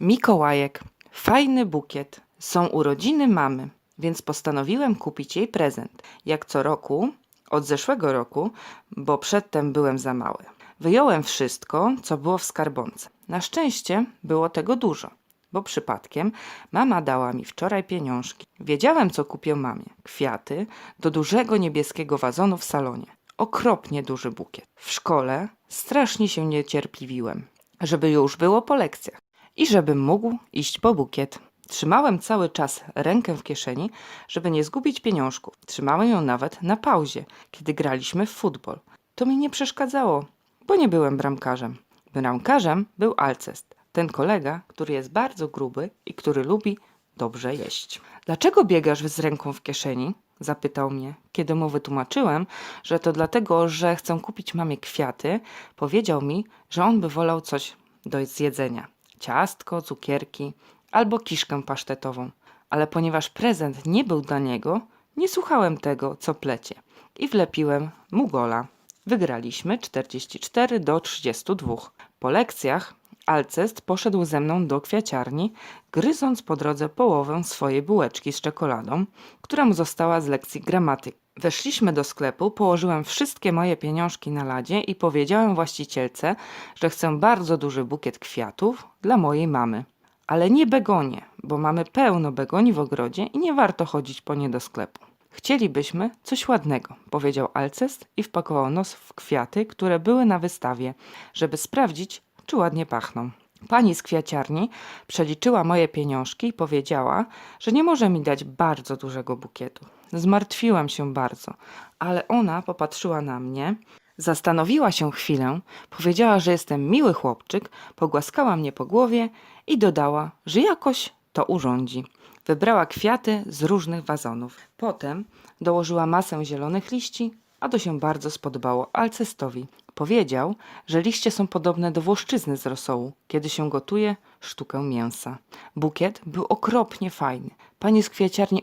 Mikołajek, fajny bukiet. Są urodziny mamy, więc postanowiłem kupić jej prezent. Jak co roku, od zeszłego roku, bo przedtem byłem za mały. Wyjąłem wszystko, co było w skarbonce. Na szczęście było tego dużo, bo przypadkiem mama dała mi wczoraj pieniążki. Wiedziałem, co kupię mamie. Kwiaty do dużego niebieskiego wazonu w salonie. Okropnie duży bukiet. W szkole strasznie się niecierpliwiłem, żeby już było po lekcjach i żebym mógł iść po bukiet. Trzymałem cały czas rękę w kieszeni, żeby nie zgubić pieniążków. Trzymałem ją nawet na pauzie, kiedy graliśmy w futbol. To mi nie przeszkadzało, bo nie byłem bramkarzem. Bramkarzem był Alcest, ten kolega, który jest bardzo gruby i który lubi dobrze jeść. Dlaczego biegasz z ręką w kieszeni? Zapytał mnie. Kiedy mu wytłumaczyłem, że to dlatego, że chcę kupić mamie kwiaty, powiedział mi, że on by wolał coś do zjedzenia. Ciastko, cukierki albo kiszkę pasztetową. Ale ponieważ prezent nie był dla niego, nie słuchałem tego, co plecie i wlepiłem mu gola. Wygraliśmy 44 do 32. Po lekcjach Alcest poszedł ze mną do kwiaciarni, gryząc po drodze połowę swojej bułeczki z czekoladą, która mu została z lekcji gramatyki. Weszliśmy do sklepu, położyłem wszystkie moje pieniążki na ladzie i powiedziałem właścicielce, że chcę bardzo duży bukiet kwiatów dla mojej mamy. Ale nie begonie, bo mamy pełno begoni w ogrodzie i nie warto chodzić po nie do sklepu. Chcielibyśmy coś ładnego, powiedział Alcest i wpakował nos w kwiaty, które były na wystawie, żeby sprawdzić, czy ładnie pachną. Pani z kwiaciarni przeliczyła moje pieniążki i powiedziała, że nie może mi dać bardzo dużego bukietu. Zmartwiłam się bardzo, ale ona popatrzyła na mnie, zastanowiła się chwilę, powiedziała, że jestem miły chłopczyk, pogłaskała mnie po głowie i dodała, że jakoś to urządzi. Wybrała kwiaty z różnych wazonów. Potem dołożyła masę zielonych liści, a to się bardzo spodobało Alcestowi. Powiedział, że liście są podobne do włoszczyzny z rosołu, kiedy się gotuje sztukę mięsa. Bukiet był okropnie fajny. Pani z kwiaciarni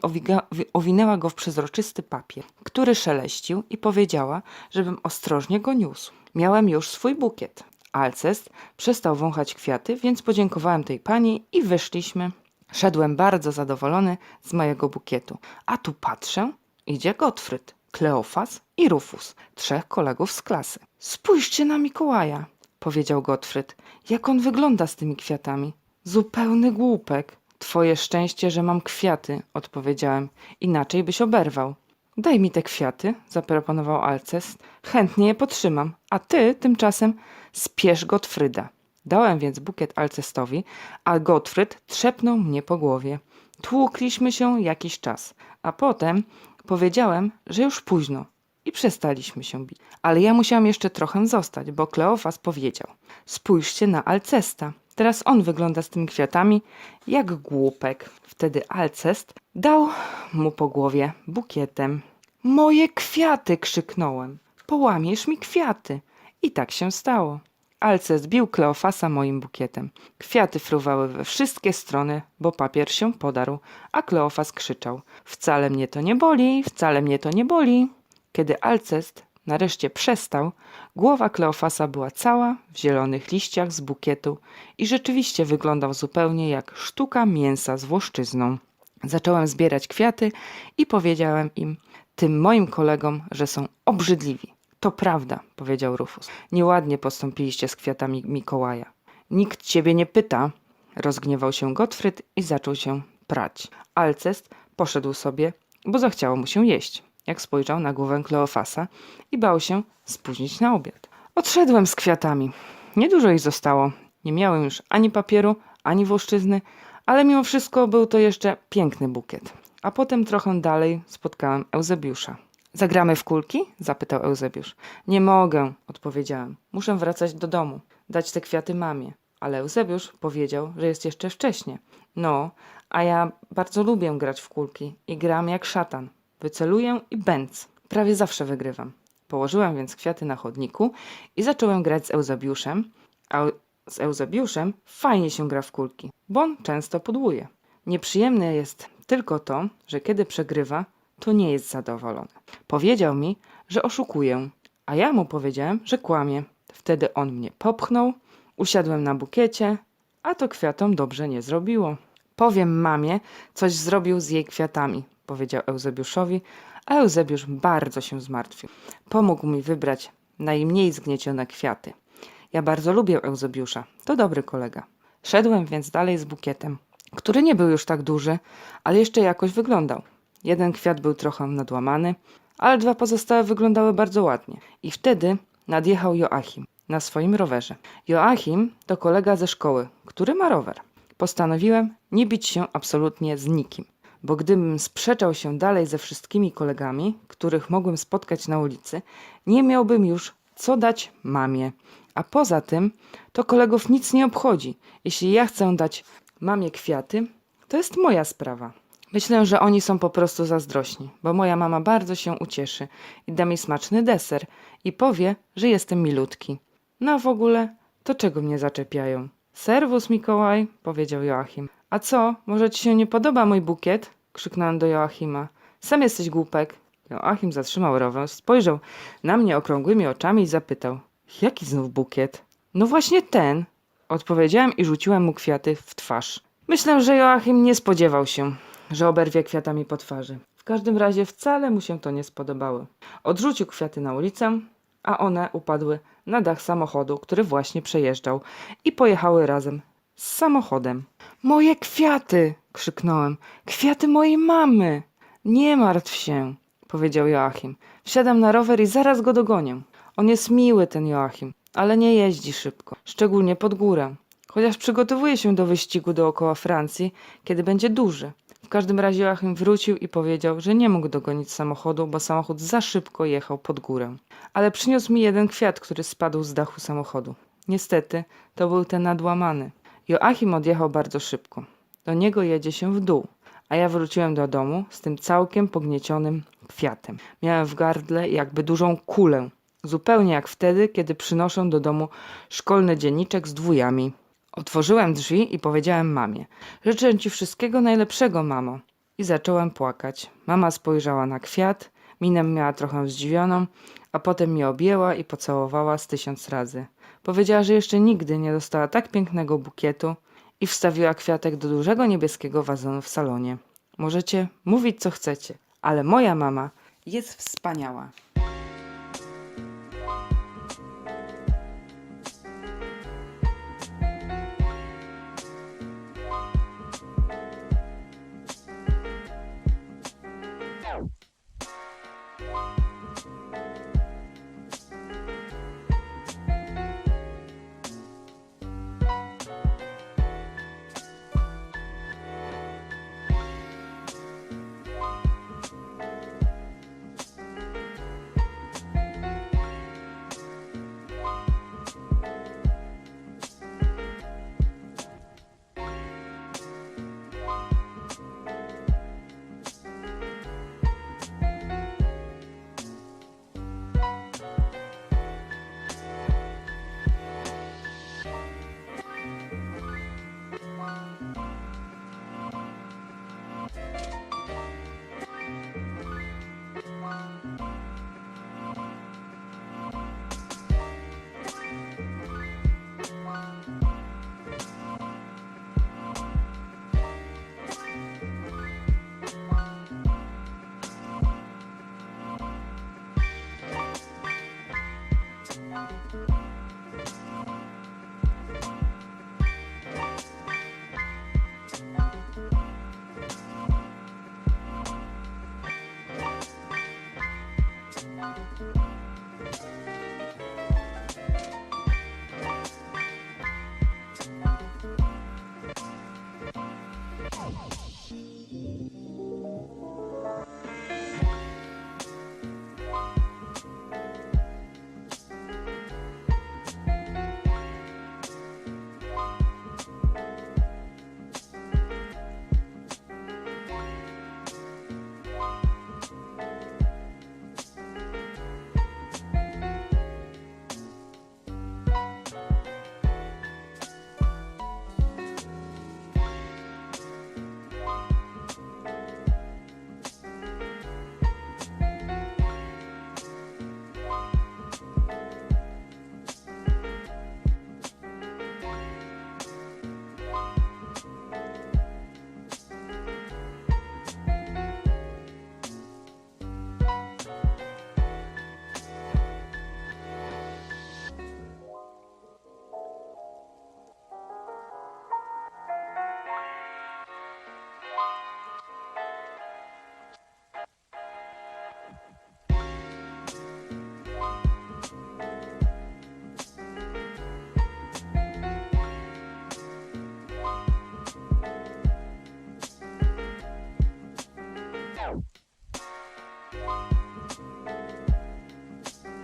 owinęła go w przezroczysty papier, który szeleścił i powiedziała, żebym ostrożnie go niósł. Miałem już swój bukiet. Alcest przestał wąchać kwiaty, więc podziękowałem tej pani i wyszliśmy. Szedłem bardzo zadowolony z mojego bukietu. A tu patrzę, idzie Gottfried, Kleofas i Rufus, trzech kolegów z klasy. Spójrzcie na Mikołaja, powiedział Gottfried. Jak on wygląda z tymi kwiatami? Zupełny głupek. Twoje szczęście, że mam kwiaty, odpowiedziałem. Inaczej byś oberwał. Daj mi te kwiaty, zaproponował Alcest. Chętnie je potrzymam, a ty tymczasem spiesz Gottfryda. Dałem więc bukiet Alcestowi, a Gottfried trzepnął mnie po głowie. Tłukliśmy się jakiś czas, a potem powiedziałem, że już późno i przestaliśmy się bić. Ale ja musiałam jeszcze trochę zostać, bo Kleofas powiedział: Spójrzcie na Alcesta. Teraz on wygląda z tymi kwiatami jak głupek. Wtedy Alcest dał mu po głowie bukietem. Moje kwiaty! krzyknąłem. Połamiesz mi kwiaty. I tak się stało. Alcest bił Kleofasa moim bukietem. Kwiaty fruwały we wszystkie strony, bo papier się podarł, a Kleofas krzyczał: Wcale mnie to nie boli, wcale mnie to nie boli. Kiedy Alcest nareszcie przestał, głowa Kleofasa była cała w zielonych liściach z bukietu i rzeczywiście wyglądał zupełnie jak sztuka mięsa z włoszczyzną. Zacząłem zbierać kwiaty i powiedziałem im, tym moim kolegom, że są obrzydliwi. To prawda, powiedział Rufus. Nieładnie postąpiliście z kwiatami Mikołaja. Nikt ciebie nie pyta, rozgniewał się Gottfried i zaczął się prać. Alcest poszedł sobie, bo zachciało mu się jeść, jak spojrzał na głowę Kleofasa i bał się spóźnić na obiad. Odszedłem z kwiatami. Niedużo ich zostało. Nie miałem już ani papieru, ani włoszczyzny, ale mimo wszystko był to jeszcze piękny bukiet. A potem trochę dalej spotkałem Eusebiusza. Zagramy w kulki? zapytał Eusebiusz. Nie mogę, odpowiedziałem. Muszę wracać do domu, dać te kwiaty mamie. Ale Eusebiusz powiedział, że jest jeszcze wcześnie. No, a ja bardzo lubię grać w kulki i gram jak szatan. Wyceluję i bęc. Prawie zawsze wygrywam. Położyłem więc kwiaty na chodniku i zacząłem grać z Eusebiuszem, a z Eusebiuszem fajnie się gra w kulki, bo on często pudłuje. Nieprzyjemne jest tylko to, że kiedy przegrywa, to nie jest zadowolony. Powiedział mi, że oszukuję, a ja mu powiedziałem, że kłamie. Wtedy on mnie popchnął, usiadłem na bukiecie, a to kwiatom dobrze nie zrobiło. Powiem mamie, coś zrobił z jej kwiatami, powiedział Eusebiuszowi, a Eusebiusz bardzo się zmartwił. Pomógł mi wybrać najmniej zgniecione kwiaty. Ja bardzo lubię Eusebiusza, to dobry kolega. Szedłem więc dalej z bukietem, który nie był już tak duży, ale jeszcze jakoś wyglądał. Jeden kwiat był trochę nadłamany, ale dwa pozostałe wyglądały bardzo ładnie. I wtedy nadjechał Joachim na swoim rowerze. Joachim to kolega ze szkoły, który ma rower. Postanowiłem nie bić się absolutnie z nikim, bo gdybym sprzeczał się dalej ze wszystkimi kolegami, których mogłem spotkać na ulicy, nie miałbym już co dać mamie. A poza tym, to kolegów nic nie obchodzi. Jeśli ja chcę dać mamie kwiaty, to jest moja sprawa. Myślę, że oni są po prostu zazdrośni, bo moja mama bardzo się ucieszy i da mi smaczny deser i powie, że jestem milutki. No a w ogóle, to czego mnie zaczepiają? Serwus, Mikołaj, powiedział Joachim. A co, może ci się nie podoba mój bukiet? krzyknąłem do Joachima. Sam jesteś głupek. Joachim zatrzymał rower, spojrzał na mnie okrągłymi oczami i zapytał. Jaki znów bukiet? No właśnie ten, odpowiedziałem i rzuciłem mu kwiaty w twarz. Myślę, że Joachim nie spodziewał się, że oberwie kwiatami po twarzy. W każdym razie wcale mu się to nie spodobało. Odrzucił kwiaty na ulicę, a one upadły na dach samochodu, który właśnie przejeżdżał i pojechały razem z samochodem. Moje kwiaty! krzyknąłem. Kwiaty mojej mamy! Nie martw się, powiedział Joachim. Wsiadam na rower i zaraz go dogonię. On jest miły, ten Joachim, ale nie jeździ szybko, szczególnie pod górę. Chociaż przygotowuje się do wyścigu dookoła Francji, kiedy będzie duży. W każdym razie Joachim wrócił i powiedział, że nie mógł dogonić samochodu, bo samochód za szybko jechał pod górę. Ale przyniósł mi jeden kwiat, który spadł z dachu samochodu. Niestety, to był ten nadłamany. Joachim odjechał bardzo szybko. Do niego jedzie się w dół, a ja wróciłem do domu z tym całkiem pogniecionym kwiatem. Miałem w gardle jakby dużą kulę, zupełnie jak wtedy, kiedy przynoszę do domu szkolny dzienniczek z dwójami. Otworzyłem drzwi i powiedziałem mamie: Życzę ci wszystkiego najlepszego, mamo. I zacząłem płakać. Mama spojrzała na kwiat, minę miała trochę zdziwioną, a potem mnie objęła i pocałowała z tysiąc razy. Powiedziała, że jeszcze nigdy nie dostała tak pięknego bukietu i wstawiła kwiatek do dużego niebieskiego wazonu w salonie. Możecie mówić co chcecie, ale moja mama jest wspaniała.